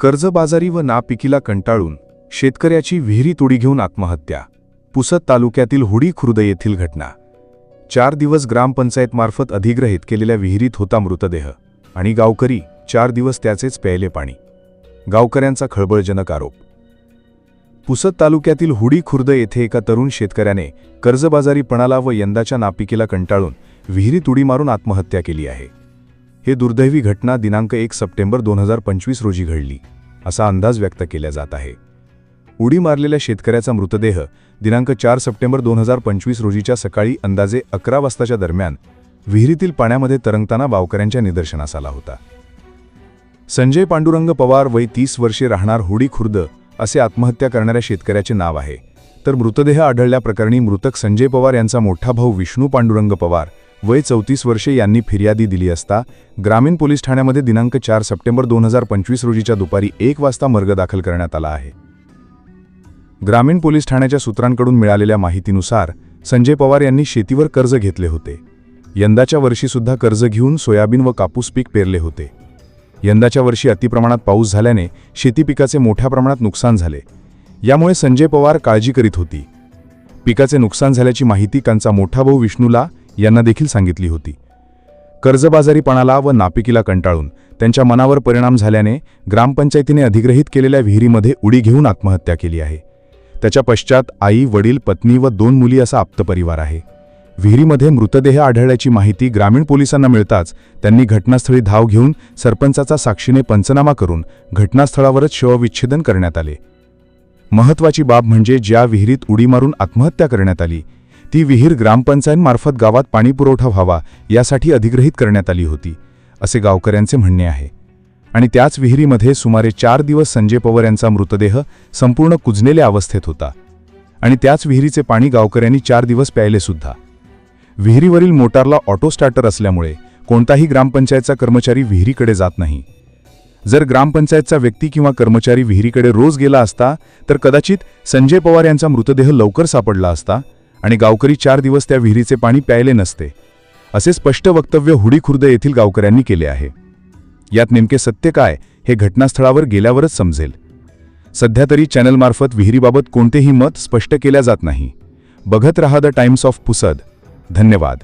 कर्जबाजारी व नापिकीला कंटाळून शेतकऱ्याची विहिरी तुडी घेऊन आत्महत्या पुसद तालुक्यातील हुडी खुर्द येथील घटना. चार दिवस ग्रामपंचायतमार्फत अधिग्रहित केलेल्या विहिरीत होता मृतदेह आणि गावकरी चार दिवस त्याचेच प्यायले पाणी. गावकऱ्यांचा खळबळजनक आरोप. पुसद तालुक्यातील हुडी खुर्द येथे एका तरुण शेतकऱ्याने कर्जबाजारीपणाला व यंदाच्या नापिकीला कंटाळून विहिरी तुडी मारून आत्महत्या केली आहे. हे दुर्दैवी घटना दिनांक एक सप्टेंबर दोन हजार पंचवीस रोजी घडली. असा अंदाज व्यक्त केला जात आहे. उडी मारलेल्या शेतकऱ्याचा मृतदेह दिनांक चार सप्टेंबर दोन हजार पंचवीस रोजीच्या सकाळी अंदाजे अकरा वाजताच्या दरम्यान विहिरीतील पाण्यामध्ये तरंगताना वावकऱ्यांच्या निदर्शनास आला होता. संजय पांडुरंग पवार वय तीस वर्षे राहणार हुडी खुर्द असे आत्महत्या करणाऱ्या शेतकऱ्याचे नाव आहे. तर मृतदेह आढळल्याप्रकरणी मृतक संजय पवार यांचा मोठा भाऊ विष्णू पांडुरंग पवार वय चौतीस वर्षे यांनी फिर्यादी दिली असता ग्रामीण पोलीस ठाण्यामध्ये दिनांक चार सप्टेंबर दोन हजार पंचवीस रोजीच्या दुपारी एक वाजता मर्ग दाखल करण्यात आला आहे. ग्रामीण पोलीस ठाण्याच्या सूत्रांकडून मिळालेल्या माहितीनुसार संजय पवार यांनी शेतीवर कर्ज घेतले होते. यंदाच्या वर्षीसुद्धा कर्ज घेऊन सोयाबीन व कापूस पीक पेरले होते. यंदाच्या वर्षी अतिप्रमाणात पाऊस झाल्याने शेती पिकाचे मोठ्या प्रमाणात नुकसान झाले. यामुळे संजय पवार काळजी करीत होती. पिकाचे नुकसान झाल्याची माहिती त्यांचा मोठा भाऊ विष्णूला यांना देखील सांगितली होती. कर्जबाजारीपणाला व नापिकीला कंटाळून त्यांच्या मनावर परिणाम झाल्याने ग्रामपंचायतीने अधिग्रहित केलेल्या विहिरीमध्ये उडी घेऊन आत्महत्या केली आहे. त्याच्या पश्चात आई वडील पत्नी व दोन मुली असा आप्त परिवार आहे. विहिरीमध्ये मृतदेह आढळल्याची माहिती ग्रामीण पोलिसांना मिळताच त्यांनी घटनास्थळी धाव घेऊन सरपंचाचा साक्षीने पंचनामा करून घटनास्थळावरच शवविच्छेदन करण्यात आले. महत्वाची बाब म्हणजे ज्या विहिरीत उडी मारून आत्महत्या करण्यात आली ती विहीर ग्रामपंचायतमार्फत गावात पाणीपुरवठा व्हावा यासाठी अधिग्रहित करण्यात आली होती असे गावकऱ्यांचे म्हणणे आहे. आणि त्याच विहिरीमध्ये सुमारे चार दिवस संजय पवार यांचा मृतदेह संपूर्ण कुजलेल्या अवस्थेत होता. आणि त्याच विहिरीचे पाणी गावकऱ्यांनी चार दिवस प्यायले सुद्धा. विहिरीवरील मोटारला ऑटो स्टार्टर असल्यामुळे कोणताही ग्रामपंचायतचा कर्मचारी विहिरीकडे जात नाही. जर ग्रामपंचायतचा व्यक्ती किंवा कर्मचारी विहिरीकडे रोज गेला असता तर कदाचित संजय पवार यांचा मृतदेह लवकर सापडला असता आणि गावकरी चार दिवस त्या विहिरीचे पाणी प्यायले नसते. असे स्पष्ट वक्तव्य हुडी खुर्द येथील गावकऱ्यांनी केले आहे. यात नेमके सत्य काय हे घटनास्थळावर गेल्यावरच समजेल. सध्या तरी चॅनलमार्फत विहिरीबाबत कोणतेही मत स्पष्ट केल्या जात नाही. बघत रहा द टाइम्स ऑफ पुसद धन्यवाद.